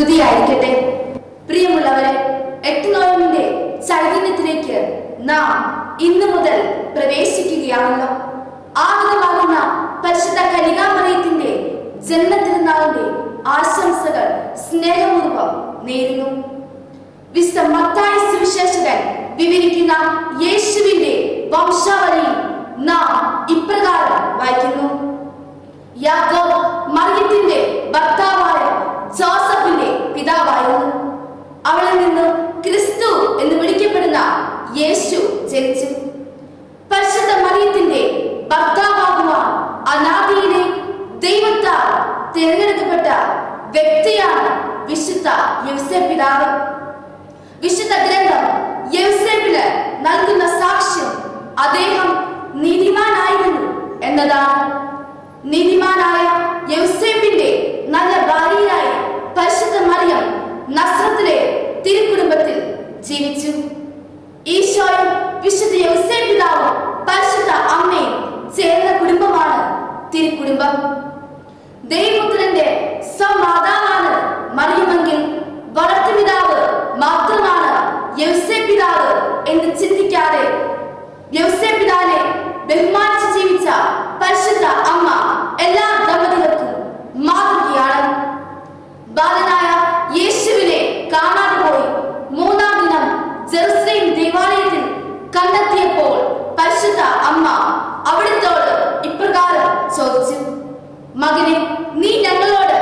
സ്തുതിയായിരിക്കട്ടെ. പ്രിയമുള്ളവരെ എട്ടുനോയമിന്റെ ചൈതന്യത്തിലേക്ക് നാം ഇന്നു മുതൽ പ്രവേശിക്കുകയാണല്ലോ. ആഗതമാകുന്ന പരിശുദ്ധ കനികാമറയത്തിന്റെ ജന്മതിരുനാളിന്റെ ആശംസകൾ സ്നേഹപൂർവം നേരുന്നു. വിശുദ്ധ മത്തായ സുവിശേഷകൻ വിവരിക്കുന്ന യേശുവിന്റെ വംശാവലി നാം ഇപ്രകാരം വായിക്കുന്നു. യാക്കോബ് മറിയത്തിന്റെ ജനിച്ചു പരിശുദ്ധ മറിയത്തിന്റെ ഭർത്താവാകുവാൻ അനാദിയിലെ ദൈവത്താൽ തിരഞ്ഞെടുക്കപ്പെട്ട വ്യക്തിയാണ് വിശുദ്ധ യൗസേ വിശുദ്ധ ഗ്രന്ഥം യൗസേപ്പിന് നൽകുന്ന സാക്ഷ്യം അദ്ദേഹം നീതിമാനായിരുന്നു എന്നതാണ്. നീതിമാനായ യൗസേപ്പിന്റെ നല്ല ഭാര്യയായി പരിശുദ്ധ മറിയം നസ്രത്തിലെ തിരുക്കുടുംബത്തിൽ ജീവിച്ചു. ഈശോയും വിശുദ്ധ യൗസേപ്പിതാവും പരിശുദ്ധ അമ്മയും ചേർന്ന കുടുംബമാണ് തിരുക്കുടുംബം. ദൈവപുത്രന്റെ സ്വമാതാവാണ് മറിയുമെങ്കിൽ വളർത്തുപിതാവ് മാത്രമാണ് യൗസേപ്പിതാവ് എന്ന് ചിന്തിക്കാതെ യൗസേപ്പിതാവിനെ ബഹുമാനിച്ച് ജീവിച്ച പരിശുദ്ധ അമ്മ അവിടുത്തോട് ഇപ്രകാരം ചോദിച്ചു മകനെ നീ ഞങ്ങളോട്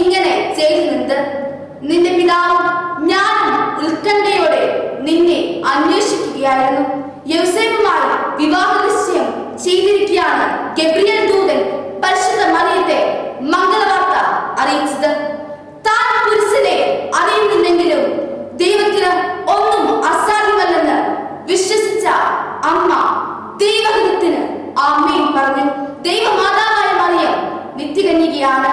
ഇങ്ങനെ ചെയ്തിരുന്നത്? നിന്റെ പിതാവും ഞാനും ഉത്കണ്ഠയോടെ നിന്നെ അന്വേഷിക്കുകയായിരുന്നു. യൗസേഫുമായി വിവാഹ നിശ്ചയം ചെയ്തിരിക്കുകയാണ് ഗബ്രിയൽ ദൂതൻ പരിശുദ്ധ മറിയത്തെ മംഗളവാർത്ത അറിയിച്ചത്. താൻ പുരുഷനെ അറിയുന്നുണ്ടെങ്കിലും ദൈവത്തിന് ഒന്നും അസാധ്യമല്ലെന്ന് വിശ്വസിച്ച അമ്മ ദൈവഹിതത്തിന് ആമേൻ പറഞ്ഞു. ദൈവമാതാവായ മറിയം നിത്യകന്യകയാണ്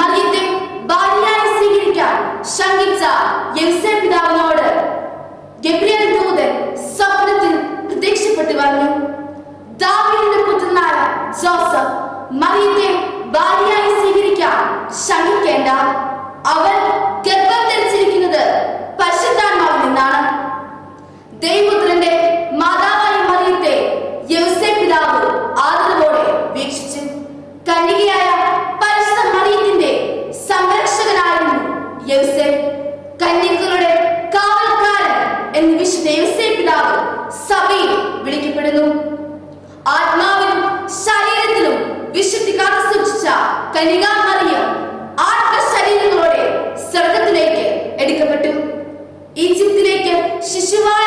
മറിയത്തെ ഭാര്യയായി സ്വീകരിക്കാൻ ശങ്കിച്ച യൗസേ പിതാവിനോട് ഗബ്രിയൽ ദൂതൻ സ്വപ്നത്തിൽ പ്രത്യക്ഷപ്പെട്ടു പറഞ്ഞു ദാവിയുടെ പുത്രനായ ജോസഫ് മറിയത്തെ ഭാര്യയായി സ്വീകരിക്കാൻ ശങ്കിക്കേണ്ട. അവൻ യൗസേ പിതാവ് സഭയിൽ വിളിക്കപ്പെടുന്നു. ആത്മാവിലും ശരീരത്തിലും വിശുദ്ധി കാത്തു സൂക്ഷിച്ച കനികാ മറിയം ആത്മ ശരീരങ്ങളോടെ സ്വർഗത്തിലേക്ക് എടുക്കപ്പെട്ടു. ഈജിപ്തിലേക്ക് ശിശുവായ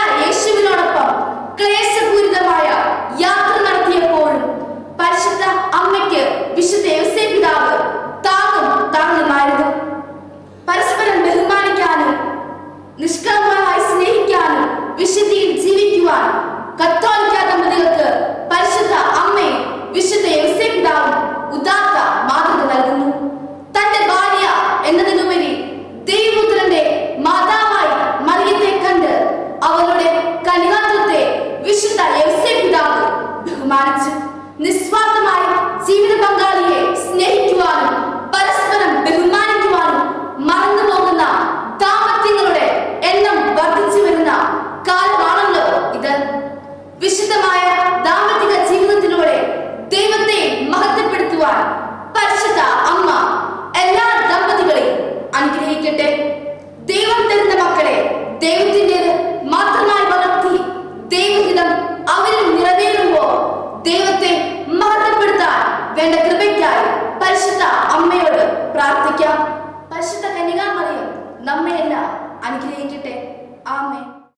ബഹുമാനിച്ചു നിസ്വാർത്ഥമായി ജീവിത പങ്കാളിയെ അമ്മയോട് പ്രാർത്ഥിക്കാം. പരിശുദ്ധ കന്യകാമറിയം നമ്മയെല്ലാം അനുഗ്രഹിക്കട്ടെ. ആമേൻ.